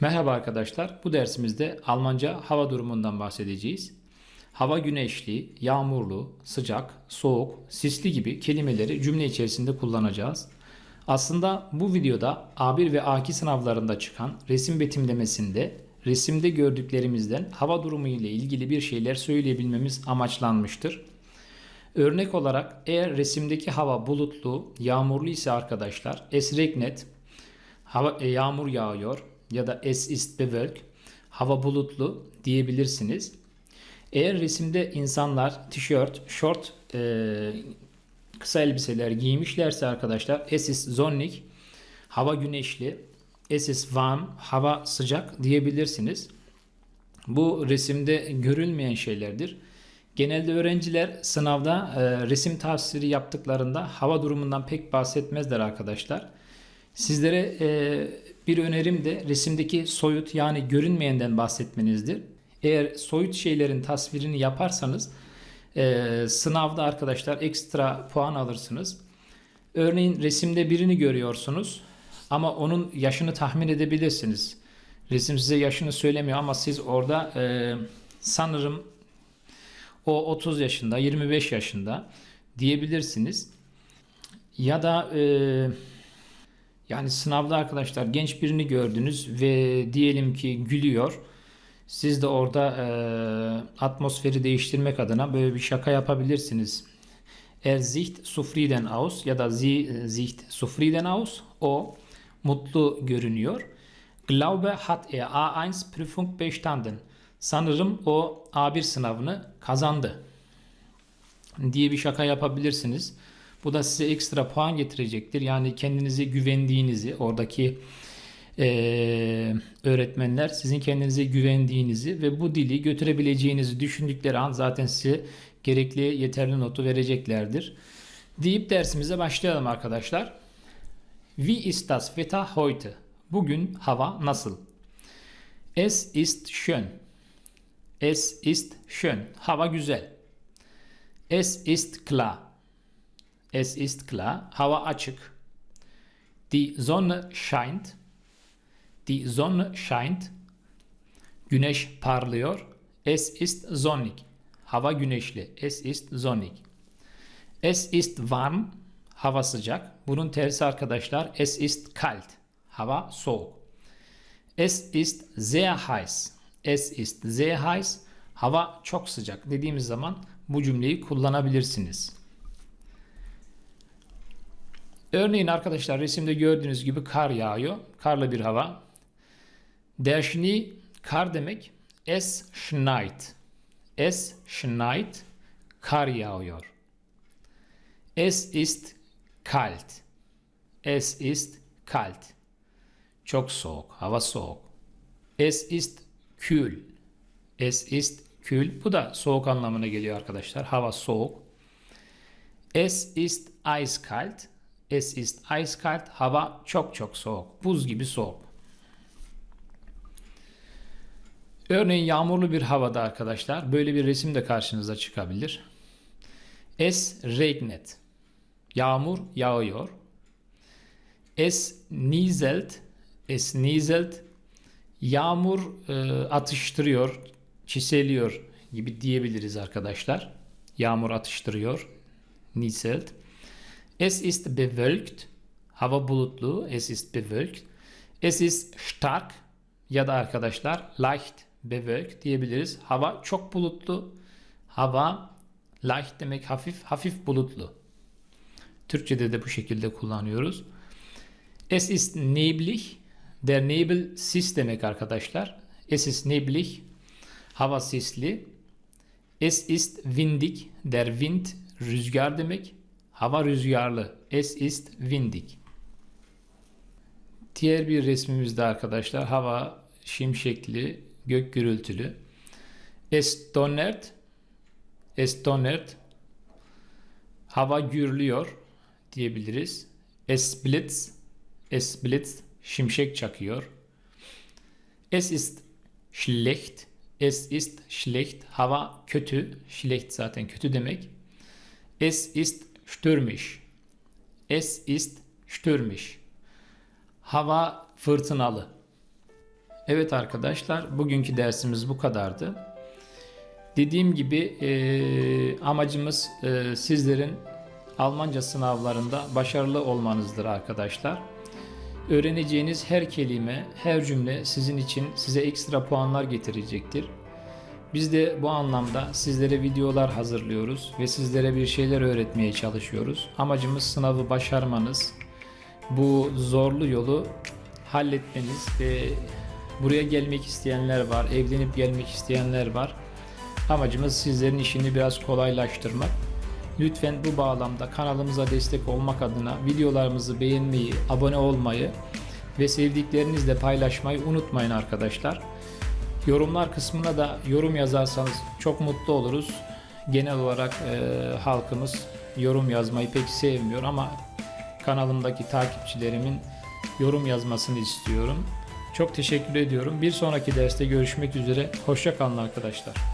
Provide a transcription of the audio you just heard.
Merhaba arkadaşlar. Bu dersimizde Almanca hava durumundan bahsedeceğiz. Hava güneşli, yağmurlu, sıcak, soğuk, sisli gibi kelimeleri cümle içerisinde kullanacağız. Aslında bu videoda A1 ve A2 sınavlarında çıkan resim betimlemesinde resimde gördüklerimizden hava durumu ile ilgili bir şeyler söyleyebilmemiz amaçlanmıştır. Örnek olarak eğer resimdeki hava bulutlu, yağmurlu ise arkadaşlar es regnet, hava, e, yağmur yağıyor ya da es ist bewölk, hava bulutlu diyebilirsiniz. Eğer resimde insanlar tişört, şort, e, kısa elbiseler giymişlerse arkadaşlar es ist sonnig, hava güneşli, es ist warm, hava sıcak diyebilirsiniz. Bu resimde görülmeyen şeylerdir. Genelde öğrenciler sınavda e, resim tavsiri yaptıklarında hava durumundan pek bahsetmezler arkadaşlar. Sizlere e, bir önerim de resimdeki soyut yani görünmeyenden bahsetmenizdir. Eğer soyut şeylerin tasvirini yaparsanız e, sınavda arkadaşlar ekstra puan alırsınız. Örneğin resimde birini görüyorsunuz ama onun yaşını tahmin edebilirsiniz. Resim size yaşını söylemiyor ama siz orada e, sanırım o 30 yaşında, 25 yaşında diyebilirsiniz. Ya da e, yani sınavda arkadaşlar genç birini gördünüz ve diyelim ki gülüyor. Siz de orada e, atmosferi değiştirmek adına böyle bir şaka yapabilirsiniz. Er sieht zufrieden aus ya da sie sieht zufrieden aus. O mutlu görünüyor. Glaube hat er A1 Prüfung bestanden. Sanırım o A1 sınavını kazandı diye bir şaka yapabilirsiniz. Bu da size ekstra puan getirecektir. Yani kendinize güvendiğinizi, oradaki e, öğretmenler sizin kendinize güvendiğinizi ve bu dili götürebileceğinizi düşündükleri an zaten size gerekli yeterli notu vereceklerdir. Deyip dersimize başlayalım arkadaşlar. Wie ist das Wetter heute? Bugün hava nasıl? Es ist schön. Es ist schön. Hava güzel. Es ist klar. Es ist klar. Hava açık. Die Sonne scheint. Die Sonne scheint. Güneş parlıyor. Es ist sonnig. Hava güneşli. Es ist sonnig. Es ist warm. Hava sıcak. Bunun tersi arkadaşlar. Es ist kalt. Hava soğuk. Es ist sehr heiß. Es ist sehr heiß. Hava çok sıcak dediğimiz zaman bu cümleyi kullanabilirsiniz. Örneğin arkadaşlar resimde gördüğünüz gibi kar yağıyor. Karlı bir hava. Der Schnee kar demek. Es schneit. Es schneit. Kar yağıyor. Es ist kalt. Es ist kalt. Çok soğuk. Hava soğuk. Es ist kühl. Es ist kühl. Bu da soğuk anlamına geliyor arkadaşlar. Hava soğuk. Es ist eiskalt. Es ist eiskalt. Hava çok çok soğuk. Buz gibi soğuk. Örneğin yağmurlu bir havada arkadaşlar böyle bir resim de karşınıza çıkabilir. Es regnet. Yağmur yağıyor. Es nieselt. Es nieselt. Yağmur e, atıştırıyor, çiseliyor gibi diyebiliriz arkadaşlar. Yağmur atıştırıyor. Nieselt. Es ist bewölkt. Hava bulutlu. Es ist bewölkt. Es ist stark ya da arkadaşlar leicht bewölkt diyebiliriz. Hava çok bulutlu. Hava leicht demek hafif, hafif bulutlu. Türkçede de bu şekilde kullanıyoruz. Es ist neblig. Der Nebel sis demek arkadaşlar. Es ist neblig. Hava sisli. Es ist windig. Der Wind rüzgar demek. Hava rüzgarlı. Es ist windig. Diğer bir resmimizde arkadaşlar hava şimşekli, gök gürültülü. Es donnert. Es donnert. Hava gürlüyor diyebiliriz. Es blitz. Es blitz. Şimşek çakıyor. Es ist schlecht. Es ist schlecht. Hava kötü. Schlecht zaten kötü demek. Es ist stürmisch. Es ist stürmisch. Hava fırtınalı. Evet arkadaşlar, bugünkü dersimiz bu kadardı. Dediğim gibi eee, amacımız eee, sizlerin Almanca sınavlarında başarılı olmanızdır arkadaşlar. Öğreneceğiniz her kelime, her cümle sizin için size ekstra puanlar getirecektir. Biz de bu anlamda sizlere videolar hazırlıyoruz ve sizlere bir şeyler öğretmeye çalışıyoruz. Amacımız sınavı başarmanız, bu zorlu yolu halletmeniz ve buraya gelmek isteyenler var, evlenip gelmek isteyenler var. Amacımız sizlerin işini biraz kolaylaştırmak. Lütfen bu bağlamda kanalımıza destek olmak adına videolarımızı beğenmeyi, abone olmayı ve sevdiklerinizle paylaşmayı unutmayın arkadaşlar. Yorumlar kısmına da yorum yazarsanız çok mutlu oluruz. Genel olarak e, halkımız yorum yazmayı pek sevmiyor ama kanalımdaki takipçilerimin yorum yazmasını istiyorum. Çok teşekkür ediyorum. Bir sonraki derste görüşmek üzere. Hoşça kalın arkadaşlar.